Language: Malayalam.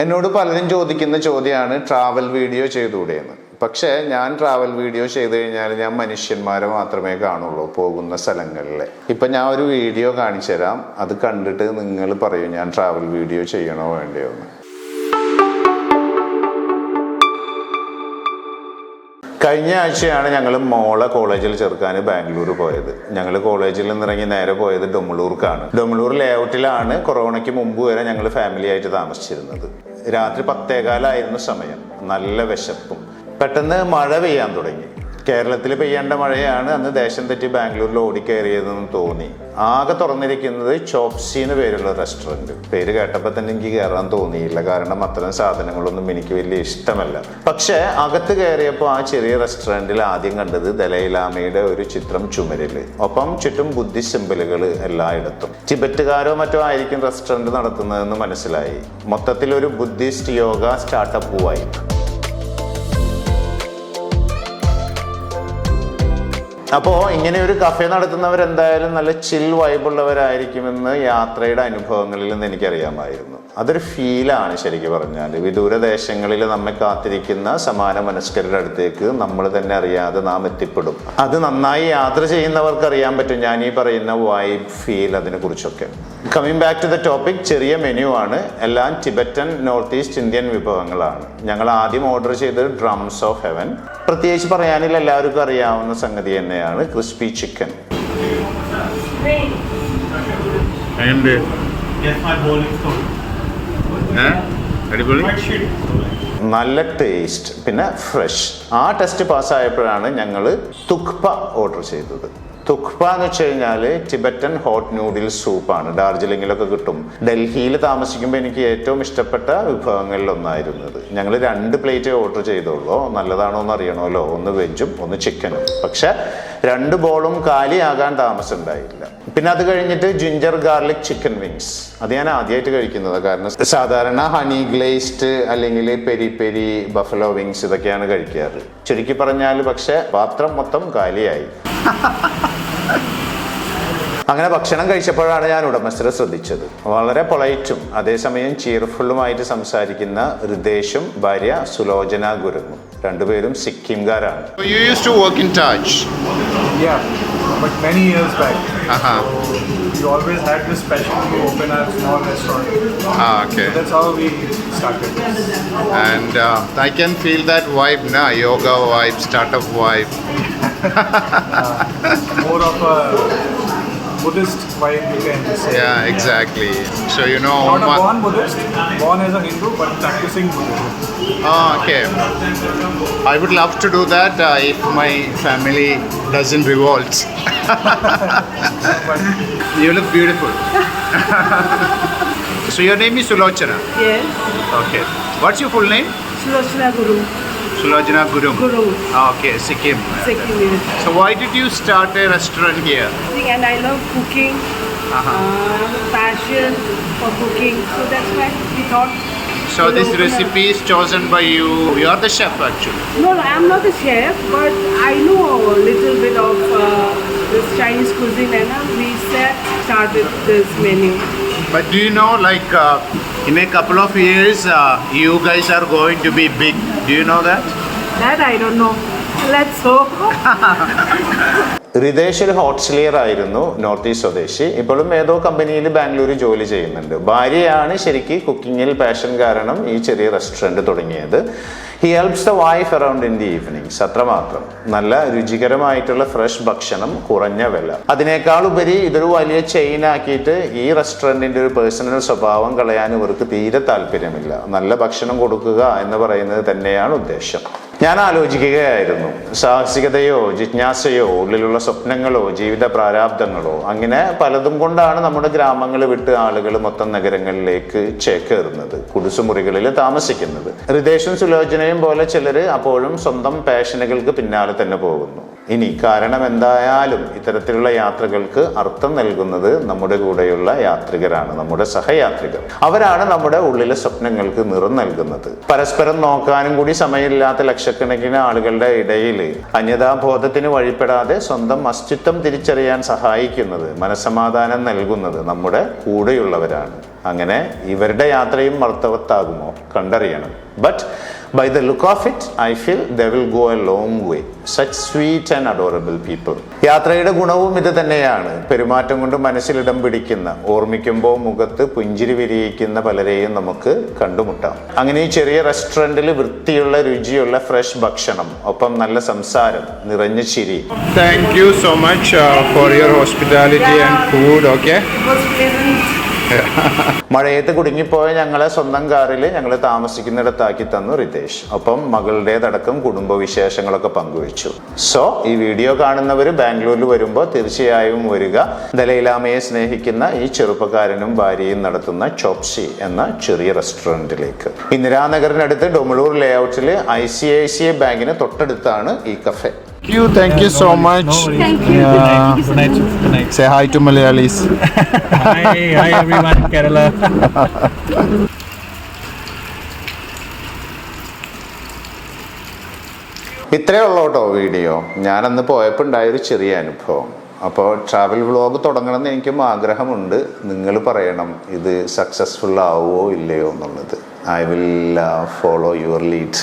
എന്നോട് പലരും ചോദിക്കുന്ന ചോദ്യമാണ് ട്രാവൽ വീഡിയോ ചെയ്തുകൂടെയെന്ന് പക്ഷേ ഞാൻ ട്രാവൽ വീഡിയോ ചെയ്തു കഴിഞ്ഞാൽ ഞാൻ മനുഷ്യന്മാരെ മാത്രമേ കാണുള്ളൂ പോകുന്ന സ്ഥലങ്ങളിൽ ഇപ്പം ഞാൻ ഒരു വീഡിയോ കാണിച്ചു തരാം. അത് കണ്ടിട്ട് നിങ്ങൾ പറയൂ ഞാൻ ട്രാവൽ വീഡിയോ ചെയ്യണോ വേണ്ടയോ എന്ന് കഴിഞ്ഞ ആഴ്ചയാണ് ഞങ്ങൾ മോളെ കോളേജിൽ ചേർക്കാൻ ബാംഗ്ലൂർ പോയത്. ഞങ്ങൾ കോളേജിൽ നിന്നിറങ്ങി നേരെ പോയത് ഡൊമളൂർക്കാണ് ഡൊമളൂർ ലേഔട്ടിലാണ് കൊറോണയ്ക്ക് മുമ്പ് വരെ ഞങ്ങൾ ഫാമിലി ആയിട്ട് താമസിച്ചിരുന്നത്. രാത്രി പത്തേകാലായിരുന്നു സമയം. നല്ല വിശപ്പും. പെട്ടെന്ന് മഴ പെയ്യാൻ തുടങ്ങി. കേരളത്തിൽ പെയ്യേണ്ട മഴയാണ്. അന്ന് ദേശം തെറ്റി ബാംഗ്ലൂരിൽ ഓടിക്കയറിയതെന്ന് തോന്നി. ആകെ തുറന്നിരിക്കുന്നത് ചോപ്സി എന്ന് പേരുള്ള റെസ്റ്റോറന്റ് പേര് കേട്ടപ്പോൾ തന്നെ എനിക്ക് കയറാൻ തോന്നിയില്ല. കാരണം അത്തരം സാധനങ്ങളൊന്നും എനിക്ക് വലിയ ഇഷ്ടമല്ല. പക്ഷേ അകത്ത് കയറിയപ്പോൾ ആ ചെറിയ റെസ്റ്റോറന്റിൽ ആദ്യം കണ്ടത് ദലൈലാമയുടെ ഒരു ചിത്രം ചുമരിൽ ഒപ്പം ചുറ്റും ബുദ്ധി സിമ്പിളുകൾ എല്ലായിടത്തും. ടിബറ്റുകാരോ മറ്റോ ആയിരിക്കും റെസ്റ്റോറന്റ് നടത്തുന്നതെന്ന് മനസ്സിലായി. മൊത്തത്തിൽ ഒരു ബുദ്ധിസ്റ്റ് യോഗ സ്റ്റാർട്ടപ്പ് ആയി അപ്പോൾ ഇങ്ങനെ ഒരു കഫേ നടത്തുന്നവർ എന്തായാലും നല്ല ചിൽ വൈബുള്ളവരായിരിക്കുമെന്ന് യാത്രയുടെ അനുഭവങ്ങളിൽ നിന്ന് എനിക്കറിയാമായിരുന്നു. അതൊരു ഫീലാണ് ശരിക്കും പറഞ്ഞാൽ വിദൂരദേശങ്ങളിൽ നമ്മെ കാത്തിരിക്കുന്ന സമാന മനസ്കരുടെ അടുത്തേക്ക് നമ്മൾ തന്നെ അറിയാതെ നാം എത്തിപ്പെടും. അത് നന്നായി യാത്ര ചെയ്യുന്നവർക്ക് അറിയാൻ പറ്റും. ഞാൻ ഈ പറയുന്ന വൈബ് ഫീൽ അതിനെ കുറിച്ചൊക്കെ coming back to the topic ചെറിയ മെനു ആണ്. എല്ലാം ടിബറ്റൻ നോർത്ത് ഈസ്റ്റ് ഇന്ത്യൻ വിഭവങ്ങളാണ്. ഞങ്ങൾ ആദ്യം ഓർഡർ ചെയ്തത് ഡ്രംസ് ഓഫ് ഹെവൻ പ്രത്യേകിച്ച് പറയാനില്ല എല്ലാവർക്കും അറിയാവുന്ന സംഗതി തന്നെയാണ് ക്രിസ്പി ചിക്കൻ White sheet. നല്ല ടേസ്റ്റ് പിന്നെ ഫ്രഷ് ആ ടെസ്റ്റ് പാസ്സായപ്പോഴാണ് ഞങ്ങൾ തുക്പ ഓർഡർ ചെയ്തത്. തുക്പ എന്ന് വെച്ച് കഴിഞ്ഞാൽ ടിബറ്റൻ ഹോട്ട് നൂഡിൽസ് സൂപ്പാണ്. ഡാർജിലിങ്ങിലൊക്കെ കിട്ടും. ഡൽഹിയിൽ താമസിക്കുമ്പോൾ എനിക്ക് ഏറ്റവും ഇഷ്ടപ്പെട്ട വിഭവങ്ങളിൽ ഒന്നായിരുന്നത്. ഞങ്ങൾ രണ്ട് പ്ലേറ്റ് ഓർഡർ ചെയ്തോളൂ. നല്ലതാണോ എന്ന് അറിയണമല്ലോ. ഒന്ന് വെജും ഒന്ന് ചിക്കനും. പക്ഷെ രണ്ട് ബോളും കാലിയാകാൻ താമസം ഉണ്ടായില്ല. പിന്നെ അത് കഴിഞ്ഞിട്ട് ജിഞ്ചർ ഗാർലിക് ചിക്കൻ വിങ്സ് അത് ഞാൻ ആദ്യമായിട്ട് കഴിക്കുന്നത്. കാരണം സാധാരണ ഹണി ഗ്ലേസ്ഡ് അല്ലെങ്കിൽ പെരി പെരി ബഫലോ വിങ്സ് ഇതൊക്കെയാണ് കഴിക്കാറ്. ചുരുക്കി പറഞ്ഞാൽ പക്ഷെ പാത്രം മൊത്തം കാലിയായി. അങ്ങനെ ഭക്ഷണം കഴിച്ചപ്പോഴാണ് ഞാൻ ഉടമസ്ഥരെ ശ്രദ്ധിച്ചത്. വളരെ പൊളൈറ്റും അതേസമയം ചീർഫുള്ളുമായിട്ട് സംസാരിക്കുന്ന ഋതേഷും ഭാര്യ സുലോചന ഗുരുങ്ങും രണ്ടുപേരും സിക്കിംകാരാണ് You used to work in Taj. Yeah, but many years back, Uh-huh. we always had this passion to open a small restaurant. Ah, okay. So that's how we started. And uh, I can feel that vibe na yoga vibe, startup vibe. More of a Buddhist vibe, you can say. Yeah, exactly. So you know. Not a born Buddhist, born as a Hindu, but practicing Buddhism. Ah, okay. I would love to do that uh, if my family doesn't revolt. You look beautiful. so your name is Sulochana. Yes, Okay. What's your full name? Sulochana Guru. Sulojana Gurum. Guru. Ah, Okay, Sikkim. Second year. So why did you start a restaurant here? And I love cooking. Uh-huh. Uh, passion for cooking. So that's why we thought. So this recipe is chosen by you. You are the chef actually. No, no, I'm not the chef, but I know a little bit of uh, this Chinese cuisine, and uh, we set started this menu. But do you know, like uh, in a couple of years, uh, you guys are going to be big. Do you know that? That I don't know. Let's hope. Ritesh hotelier ആയിരുന്നു നോർത്ത് ഈസ്റ്റ് സ്വദേശി. ഇപ്പോഴും ഏതോ കമ്പനിയിൽ ബാംഗ്ലൂർ ജോലി ചെയ്യുന്നുണ്ട്. ഭാര്യയാണ് ശരിക്ക് കുക്കിങ്ങിൽ പാഷൻ കാരണം ഈ ചെറിയ റെസ്റ്റോറന്റ് തുടങ്ങിയത്. He helps the wife around in the evenings അത്രമാത്രം. നല്ല രുചികരമായിട്ടുള്ള ഫ്രഷ് ഭക്ഷണം കുറഞ്ഞ വില. അതിനേക്കാൾ ഉപരി ഇതൊരു വലിയ ചെയിൻ ആക്കിയിട്ട് ഈ റെസ്റ്റോറന്റിന്റെ ഒരു പേഴ്സണൽ സ്വഭാവം കളയാൻ ഇവർക്ക് തീരെ താല്പര്യമില്ല. നല്ല ഭക്ഷണം കൊടുക്കുക എന്ന് പറയുന്നത് തന്നെയാണ് ഉദ്ദേശം. ഞാൻ ആലോചിക്കുകയായിരുന്നു സാഹസികതയോ ജിജ്ഞാസയോ ഉള്ളിലുള്ള സ്വപ്നങ്ങളോ ജീവിത പ്രാരാബ്ദങ്ങളോ അങ്ങനെ പലതും കൊണ്ടാണ് നമ്മുടെ ഗ്രാമങ്ങൾ വിട്ട് ആളുകൾ മൊത്തം നഗരങ്ങളിലേക്ക് ചേക്കേറുന്നത് കുടിസുമുറികളിൽ താമസിക്കുന്നത്. ഹൃദേശും സുലോചനയും പോലെ ചിലർ അപ്പോഴും സ്വന്തം പാഷനുകൾക്ക് പിന്നാലെ തന്നെ പോകുന്നു. ഇനി കാരണം എന്തായാലും ഇത്തരത്തിലുള്ള യാത്രകൾക്ക് അർത്ഥം നൽകുന്നത് നമ്മുടെ കൂടെയുള്ള യാത്രികരാണ് നമ്മുടെ സഹയാത്രികർ. അവരാണ് നമ്മുടെ ഉള്ളിലെ സ്വപ്നങ്ങൾക്ക് നിറം നൽകുന്നത്. പരസ്പരം നോക്കാനും കൂടി സമയമില്ലാത്ത ലക്ഷക്കണക്കിന് ആളുകളുടെ ഇടയിൽ അന്യതാബോധത്തിന് വഴിപ്പെടാതെ സ്വന്തം അസ്തിത്വം തിരിച്ചറിയാൻ സഹായിക്കുന്നത് മനസമാധാനം നൽകുന്നത് നമ്മുടെ കൂടെയുള്ളവരാണ്. അങ്ങനെ ഇവരുടെ യാത്രയും അർത്ഥവത്താകുമോ? കണ്ടറിയണം. But by the look of it I feel they will go a long way such sweet and adorable people യാത്രയുടെ ഗുണവും ഇത് തന്നെയാണ്. പെരുമാറ്റം കൊണ്ട് മനസ്സിലിടം പിടിക്കുന്ന ഓർമ്മിക്കുമ്പോൾ മുഖത്ത് പുഞ്ചിരി വിരിയിക്കുന്ന പലരെയും നമുക്ക് കണ്ടുമുട്ടാം. അങ്ങനെ ഈ ചെറിയ റെസ്റ്റോറന്റിൽ വൃത്തിയുള്ള രുചിയുള്ള ഫ്രഷ് ഭക്ഷണം ഒപ്പം നല്ല സംസാരം നിറഞ്ഞ ചിരി. Thank you so much uh, for your hospitality and food. മഴയത്ത് കുടുങ്ങിപ്പോയ ഞങ്ങളെ സ്വന്തം കാറിൽ ഞങ്ങൾ താമസിക്കുന്നിടത്താക്കി തന്നു റിതേഷ്. ഒപ്പം മകളുടേതടക്കം കുടുംബവിശേഷങ്ങളൊക്കെ പങ്കുവച്ചു. സോ ഈ വീഡിയോ കാണുന്നവർ ബാംഗ്ലൂരിൽ വരുമ്പോൾ തീർച്ചയായും വരിക. ദലൈലാമയെ സ്നേഹിക്കുന്ന ഈ ചെറുപ്പക്കാരനും ഭാര്യയും നടത്തുന്ന ചോപ്സി എന്ന ചെറിയ റെസ്റ്റോറന്റിലേക്ക് ഇന്ദിരാനഗറിനടുത്ത് Domlur ലേഔട്ടിൽ I C I C I ബാങ്കിന് തൊട്ടടുത്താണ് ഈ cafe. Thank you. Thank you so much. Thank you. Yeah. Good night. Good night. Say hi to Malayalis. hi, hi everyone Kerala. ഇത്രയേ ഉള്ളൂ കേട്ടോ വീഡിയോ ഞാനന്ന് പോയപ്പോൾ ഉണ്ടായൊരു ചെറിയ അനുഭവം അപ്പോൾ ട്രാവൽ വ്ളോഗ് തുടങ്ങണമെന്ന് എനിക്കും ആഗ്രഹമുണ്ട് നിങ്ങൾ പറയണം ഇത് സക്സസ്ഫുൾ ആവുമോ ഇല്ലയോ എന്നുള്ളത് I will follow your lead